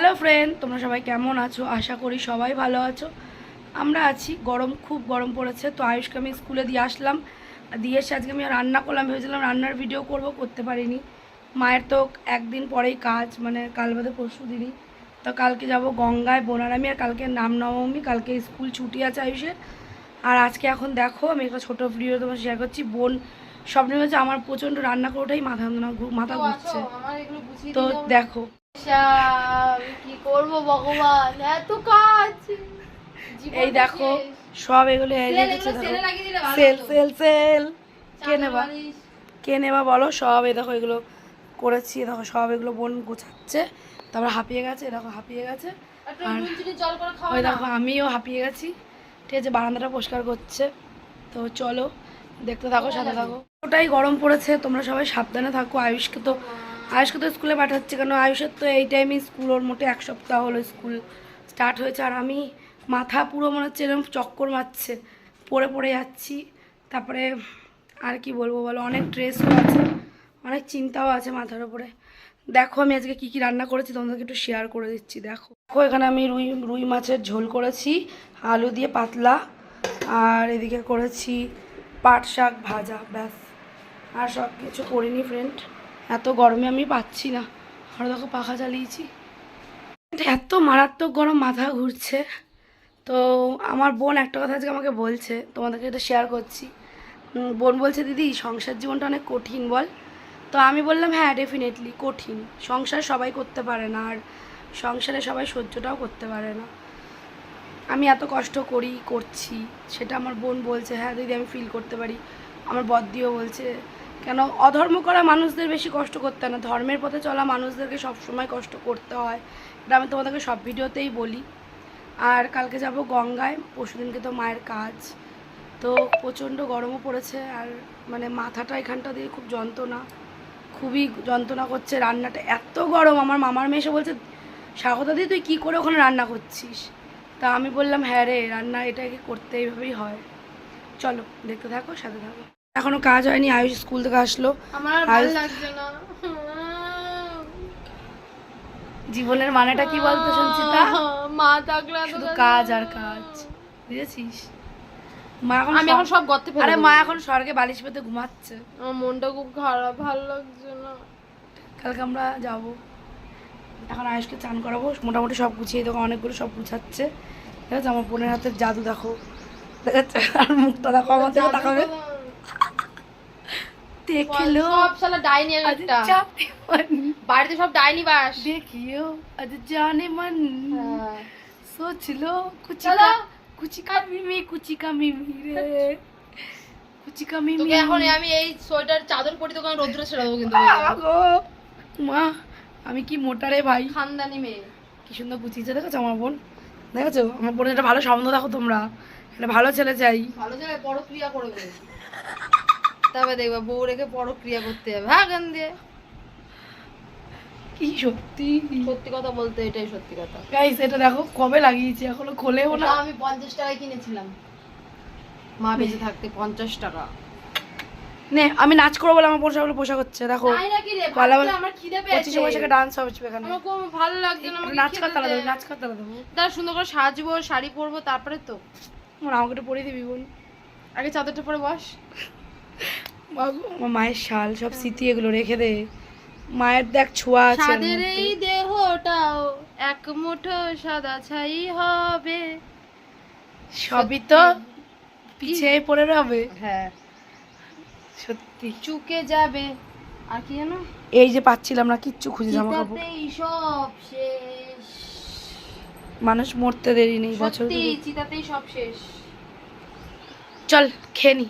Hello friend তোমরা সবাই কেমন আছো? আশা করি সবাই ভালো আছো। আমরা আছি। গরম খুব গরম পড়েছে তো আয়ুষকে আমি স্কুলে দিয়ে আসলাম। দিয়ে এসে আজকে আমি রান্না করলাম ভেবেছিলাম রান্নার ভিডিও করব করতে পারিনি। মায়ের তো একদিন পরেই কাজ মানে কাল বাদে পরশু দিনই। তো কালকে যাব গঙ্গায় বোনারামি আর কালকে নামনবমী কালকে স্কুল ছুটি আছে আয়ুষের। আর আজকে এখন দেখো আমি একটা ছোটো ভিডিও তোমার শেয়ার করছি। বোন স্বপ্নে হচ্ছে আমার প্রচণ্ড রান্না করে করাটাই মাথা মাথা ঘুরছে। তো দেখো। কি করব ভগবান? এত কাজ। এই দেখো সব এগুলো সেল, সেলে সেল কে নেবা? কে নেবা বলো? সব এই দেখো এগুলো করেছি দেখো সব এগুলো বোন গোছাচ্ছে। তারপর হাঁপিয়ে গেছে দেখো হাঁপিয়ে গেছে। আর- ওই দেখো আমিও হাঁপিয়ে গেছি। ঠিক আছে বারান্দাটা পরিষ্কার করছে। তো চলো দেখতে থাকো সাথে থাকো। ওটাই গরম পড়েছে তোমরা সবাই সাবধানে থাকো। আয়ুষকে তো আয়ুষকে তো স্কুলে পাঠাচ্ছে কেন? আয়ুষের তো এই টাইমে স্কুল ওর মোটে এক সপ্তাহ হলো স্কুল স্টার্ট হয়েছে আর আমি মাথা পুরো মনে হচ্ছে এরকম চক্কর মারছে। পড়ে পড়ে যাচ্ছি। তারপরে আর কি বলব বলো? অনেক ড্রেসও আছে, অনেক চিন্তাও আছে মাথার ওপরে দেখো আমি আজকে কী কী রান্না করেছি, তোমাদেরকে একটু শেয়ার করে দিচ্ছি, দেখো। দেখো, এখানে আমি রুই রুই মাছের ঝোল করেছি, আলু দিয়ে পাতলা, আর এদিকে করেছি পাট শাক ভাজা, ব্যাস। আর সব কিছু করিনি ফ্রেন্ড এত গরমে আমি পাচ্ছি না। আর দেখো পাখা চালিয়েছি। এত মারাত্মক গরম মাথা ঘুরছে। তো আমার বোন একটা কথা আজকে আমাকে বলছে, তোমাদেরকে এটা শেয়ার করছি। বোন বলছে, দিদি, সংসার জীবনটা অনেক কঠিন বল। তো আমি বললাম হ্যাঁ ডেফিনেটলি কঠিন। সংসার সবাই করতে পারে না, আর সংসারে সবাই সহ্যটাও করতে পারে না। আমি এত কষ্ট করি, করছি। সেটা আমার বোন বলছে হ্যাঁ দিদি, আমি ফিল করতে পারি। আমার বদ্দিও বলছে কেন? অধর্ম করা মানুষদের বেশি কষ্ট করতে না। ধর্মের পথে চলা মানুষদেরকে সবসময় কষ্ট করতে হয়। এটা আমি তোমাদেরকে সব ভিডিওতেই বলি। আর কালকে যাব গঙ্গায়। পরশুদিনকে তো মায়ের কাজ। তো প্রচণ্ড গরমও পড়েছে আর মানে মাথাটা এখানটা দিয়ে খুব যন্ত্রণা। খুবই যন্ত্রণা করছে রান্নাটা। এত গরম। আমার মামার মেয়ে এসে বলছে, স্বাগতা দি, তুই কী করে ওখানে রান্না করছিস? তা আমি বললাম হ্যাঁ রে, রান্না এটাকে করতে এইভাবেই হয়। চলো, দেখতে থাকো, সাথে থাকো। এখনও কাজ হয়নি আয়ুষ স্কুল থেকে আসলো। জীবনের মানেটা কি বলতো সঞ্চিতা? মা থাকলে শুধু কাজ- আর কাজ বুঝেছিস? মা এখন আমি এখন সব গর্তে আরে মা এখন স্বর্গে বালিশ পেতে ঘুমাচ্ছে। আমার মনটা খুব খারাপ ভালো লাগছে না। কালকে আমরা যাব। এখন আয়ুষকে চান করাবো মোটামুটি সব গুছিয়ে দেখো অনেকগুলো সব গুছাচ্ছে। ঠিক আছে আমার বোনের হাতের জাদু দেখো। আর মুখটা দেখো আমার দিকে তাকাবে। দেখলো সব শালা ডাইনি আজ একটা জানে মন বাড়িতে সব ডাইনি বাস দেখিও আজ জানে মন হ্যাঁ। सोच लो कुछ चलो। का कुछ का मिमी कुछ का मिमी रे कुछ का मिमी তোকে এখন আমি এই সোয়েটার চাদর পরি তোকে আমি রোদ্রে ছেড়ে দেবো কিন্তু আগো মা আমি কি মোটা রে ভাই খানদানি মেয়ে কি সুন্দর গুছিয়েছে দেখেছো আমার বোন দেখেছো আমার বোনের একটা ভালো সম্বন্ধ দেখো তোমরা একটা ভালো ছেলে চাই ভালো জায়গায় বড় ক্রিয়া করবে তবে দেখবা বউ রেখে বড় ক্রিয়া করতে হবে হ্যাঁ গান দিয়ে? কি সত্যি? সত্যি কথা বলতে এটাই সত্যি কথা। গাইস এটা দেখো কবে লাগিয়েছি? এখনও খোলেও না। আমি পঞ্চাশ টাকায় কিনেছিলাম। মা বেঁচে থাকতে পঞ্চাশ টাকা। নে আমি নাচ করব বলে আমার পোশাক পোশাক হচ্ছে দেখো। ভাবছি আমার খিদে পেয়েছে। পঁচিশে ডান্স হবে এখানে। আমার খুব ভালো লাগছে না নাচ করতে। দেবো নাচ করতে দেবো। তার সুন্দর করে সাজবো শাড়ি পরবো তারপরে তো। আমার আমাকে একটু পরিয়ে দিবি বোন আগে চাদরটা পরে বস। আমার মায়ের শাল সব স্মৃতি এগুলো রেখে দে। মায়ের দেখ ছোঁয়া আছে সাদের এই দেহটাও এক মুঠো সাদা ছাই হবে। সবই তো পড়ে রবে। হ্যাঁ। সত্যি। চুকে যাবে। আর কি জানো এই যে পাচ্ছিলাম না কিচ্ছু খুঁজে জামা কাপড়। সব শেষ। মানুষ মরতে দেরি নেই বছর সত্যি চিতাতেই সব শেষ। চল খেয়ে নি